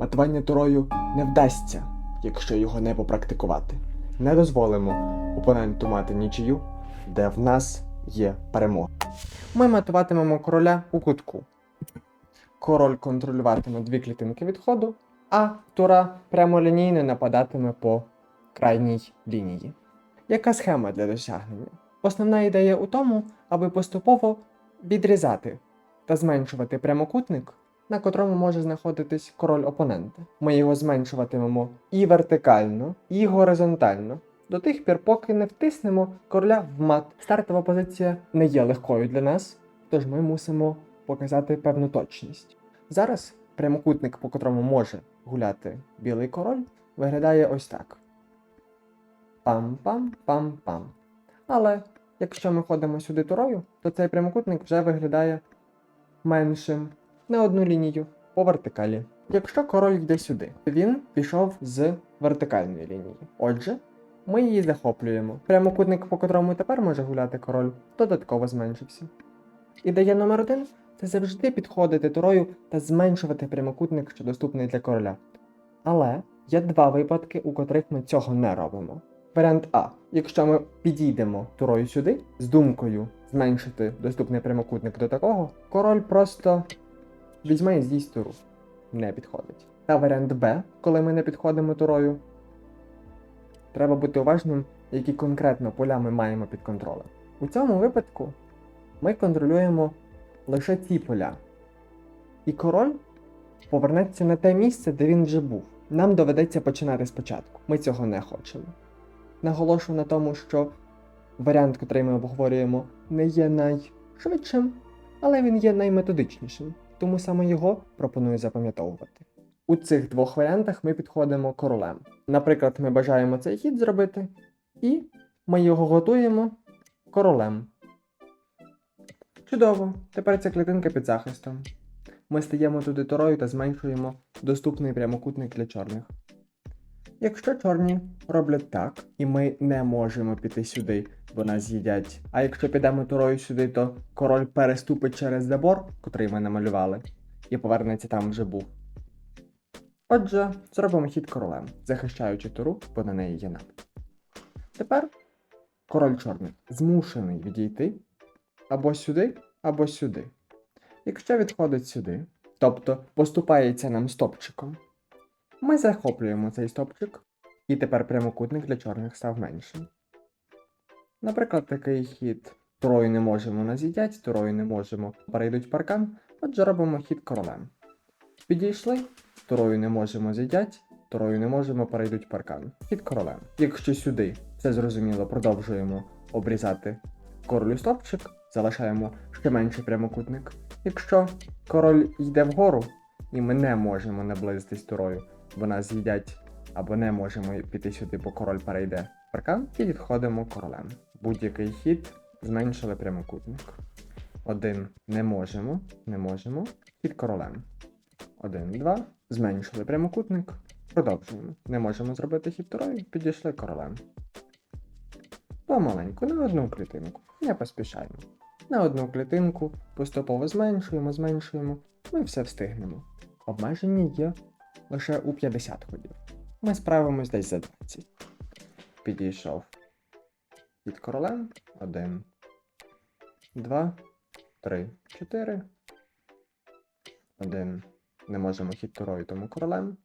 Матування турою не вдасться, якщо його не попрактикувати. Не дозволимо опоненту мати нічию, де в нас є перемога. Ми матуватимемо короля у кутку. Король контролюватиме дві клітинки відходу, а тура прямолінійно нападатиме по крайній лінії. Яка схема для досягнення? Основна ідея у тому, аби поступово відрізати та зменшувати прямокутник, на котрому може знаходитись король опонента. Ми його зменшуватимемо і вертикально, і горизонтально. До тих пір, поки не втиснемо короля в мат. Стартова позиція не є легкою для нас, тож ми мусимо показати певну точність. Зараз прямокутник, по котрому може гуляти білий король, виглядає ось так. Пам-пам-пам-пам. Але якщо ми ходимо сюди турою, то цей прямокутник вже виглядає меншим на одну лінію по вертикалі. Якщо король йде сюди, він пішов з вертикальної лінії. Отже, ми її захоплюємо. Прямокутник, по котрому тепер може гуляти король, додатково зменшився. Ідея номер один це завжди підходити турою та зменшувати прямокутник, що доступний для короля. Але є два випадки, у котрих ми цього не робимо. Варіант А. Якщо ми підійдемо турою сюди з думкою зменшити доступний прямокутник до такого, король просто візьме і з'їсть. Не підходить. Та варіант Б, коли ми не підходимо турою, треба бути уважним, які конкретно поля ми маємо під контролем. У цьому випадку ми контролюємо лише ці поля. І король повернеться на те місце, де він вже був. Нам доведеться починати спочатку. Ми цього не хочемо. Наголошую на тому, що варіант, який ми обговорюємо, не є найшвидшим, але він є найметодичнішим, тому саме його пропоную запам'ятовувати. У цих двох варіантах ми підходимо королем. Наприклад, ми бажаємо цей хід зробити, і ми його готуємо королем. Чудово! Тепер ця клітинка під захистом. Ми стаємо туди торою та зменшуємо доступний прямокутник для чорних. Якщо чорні роблять так, і ми не можемо піти сюди, бо нас з'їдять. А якщо підемо турою сюди, то король переступить через забор, котрий ми намалювали, і повернеться там вже був. Отже, зробимо хід королем, захищаючи туру, бо на неї є напад. Тепер король чорний змушений відійти або сюди, або сюди. Якщо відходить сюди, тобто поступається нам стопчиком, ми захоплюємо цей стопчик, і тепер прямокутник для чорних став меншим. Наприклад, такий хід турою не можемо назідять, турою не можемо, перейдуть паркан, отже робимо хід королем. Підійшли, турою не можемо з'їдять, турою не можемо, перейдуть паркан. Хід королем. Якщо сюди, це зрозуміло, продовжуємо обрізати королю стопчик, залишаємо ще менший прямокутник. Якщо король йде вгору, і ми не можемо наблизитись турою, бо нас з'їдять, або не можемо піти сюди, бо король перейде паркан, і відходимо королем. Будь-який хід зменшили прямокутник. Один не можемо, не можемо. Хід королем. Один, два. Зменшили прямокутник. Продовжуємо. Не можемо зробити хід турою, підійшли королем. Помаленьку, на одну клітинку. Не поспішаємо. На одну клітинку поступово зменшуємо, зменшуємо. Ми все встигнемо. Обмеження є лише у 50 ходів. Ми справимось десь за 20. Підійшов. Під королем. Один. Два. Три. Чотири. Один. Не можемо хід турою, тому королем.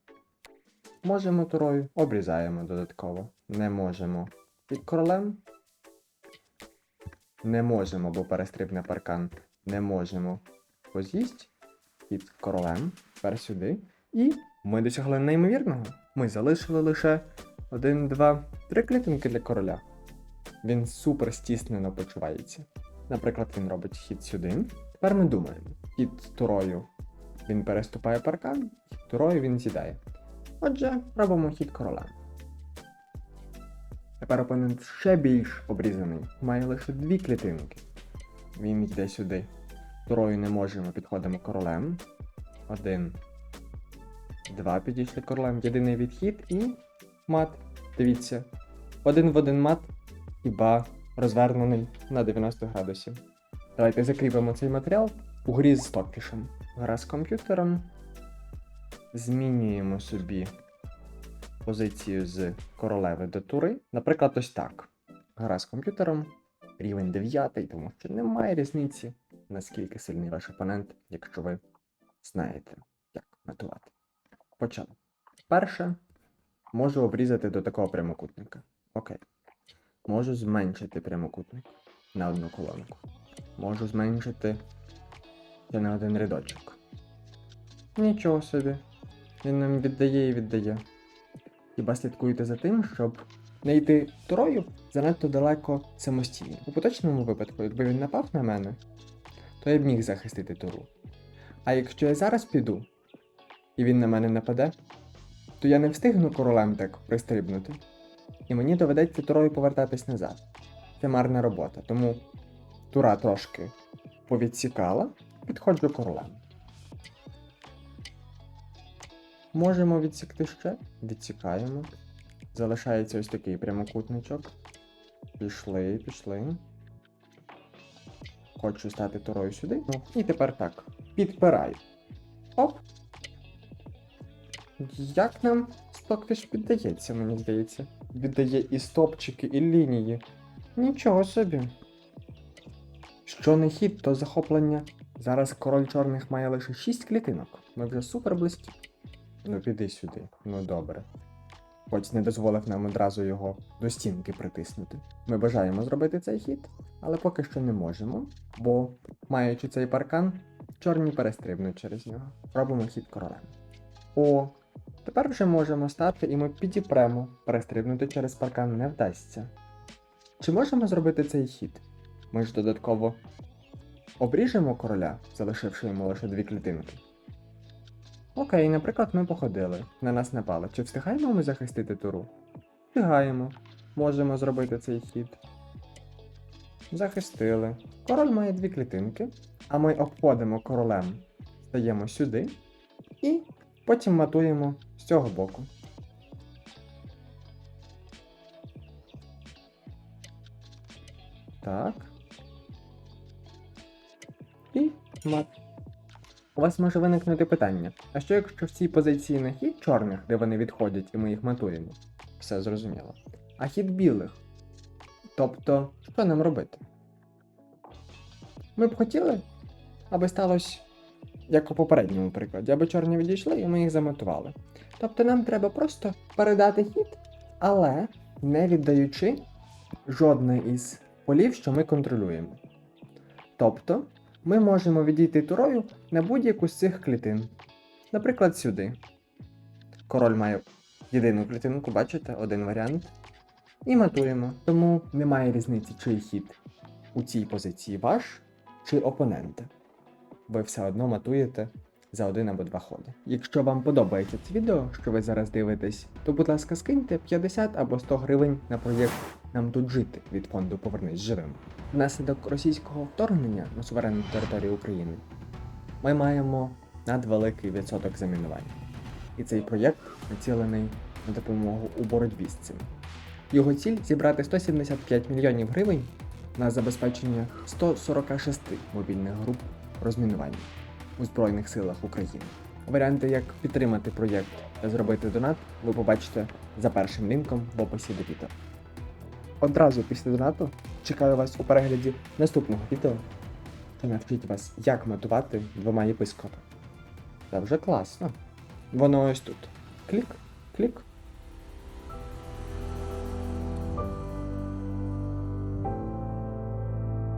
Можемо турою, обрізаємо додатково. Не можемо. Під королем. Не можемо, бо перестрибне паркан. Не можемо. Поз'їсть. Під королем. Тепер сюди. І ми досягли неймовірного. Ми залишили лише один, два, три клітинки для короля. Він супер стіснено почувається. Наприклад, він робить хід сюди. Тепер ми думаємо: хід турою він переступає паркан, хід турою він з'їдає. Отже, робимо хід короля. Тепер опонент ще більш обрізаний, має лише дві клітинки. Він йде сюди. Турою не можемо, підходимо королем. Один. Два підійшли королем. Єдиний відхід і мат. Дивіться. Один в один мат, хіба розвернений на 90 градусів. Давайте закріпимо цей матеріал у грі з стокішем. Гра з комп'ютером. змінюємо собі позицію з королеви до тури. Наприклад, ось так. Гра з комп'ютером, рівень 9, тому що немає різниці, наскільки сильний ваш опонент, якщо ви знаєте, як матувати. Почали. Перше, можу обрізати до такого прямокутника. Окей. Можу зменшити прямокутник на одну колонку. Можу зменшити ще на один рядочок. Нічого собі. Він нам віддає і віддає. Хіба слідкуєте за тим, щоб не йти турою занадто далеко самостійно. У поточному випадку, якби він напав на мене, то я б міг захистити туру. А якщо я зараз піду, і він на мене нападе, то я не встигну королем так пристрибнути. І мені доведеться турою повертатись назад. Це марна робота, тому тура трошки повідсікала, підходжу королем. Можемо відсікти ще. Відсікаємо. Залишається ось такий прямокутничок. Пішли, пішли. Хочу стати турою сюди. Ну, і тепер так. Підпираю. Оп. Як нам Stockfish піддається, мені здається. Віддає і стопчики, і лінії. Нічого собі. Що не хід, то захоплення. Зараз король чорних має лише 6 клітинок. Ми вже супер близькі. Ну піди сюди. Ну добре. Хоч не дозволив нам одразу його до стінки притиснути. Ми бажаємо зробити цей хід, але поки що не можемо, бо, маючи цей паркан, чорні перестрибнуть через нього. Робимо хід королем. О, тепер вже можемо стати і ми підіпремо. Перестрибнути через паркан не вдасться. Чи можемо зробити цей хід? Ми ж додатково обріжемо короля, залишивши йому лише дві клітинки. Окей, наприклад, ми походили, на нас напали. Чи встигаємо ми захистити туру? Встигаємо. Можемо зробити цей хід. Захистили. Король має дві клітинки, а ми обходимо королем, стаємо сюди і потім матуємо з цього боку. Так. І мат. У вас може виникнути питання: а що якщо в цій позиції не хід чорних, де вони відходять, і ми їх матуємо? Все зрозуміло. А хід білих. Тобто, що нам робити? Ми б хотіли, аби сталося як у попередньому прикладі, аби чорні відійшли і ми їх заматували. Тобто нам треба просто передати хід, але не віддаючи жодне із полів, що ми контролюємо. Тобто, ми можемо відійти турою на будь-яку з цих клітин. Наприклад, сюди. Король має єдину клітинку, бачите, один варіант. І матуємо. Тому немає різниці, чий хід у цій позиції ваш чи опонента. Ви все одно матуєте за один або два ходи. Якщо вам подобається це відео, що ви зараз дивитесь, то будь ласка, скиньте 50 або 100 гривень на проєкт Нам тут жити від фонду Повернись живим. Внаслідок російського вторгнення на суверенну територію України ми маємо надвеликий відсоток замінування. І цей проєкт націлений на допомогу у боротьбі з цим. Його ціль зібрати 175 мільйонів гривень на забезпечення 146 мобільних груп розмінування у Збройних силах України. Варіанти, як підтримати проєкт та зробити донат, ви побачите за першим лінком в описі до відео. Одразу після донату чекаю вас у перегляді наступного відео, що навчить вас, як матувати двома єпископами. Це вже класно. Воно ось тут. Клік, клік,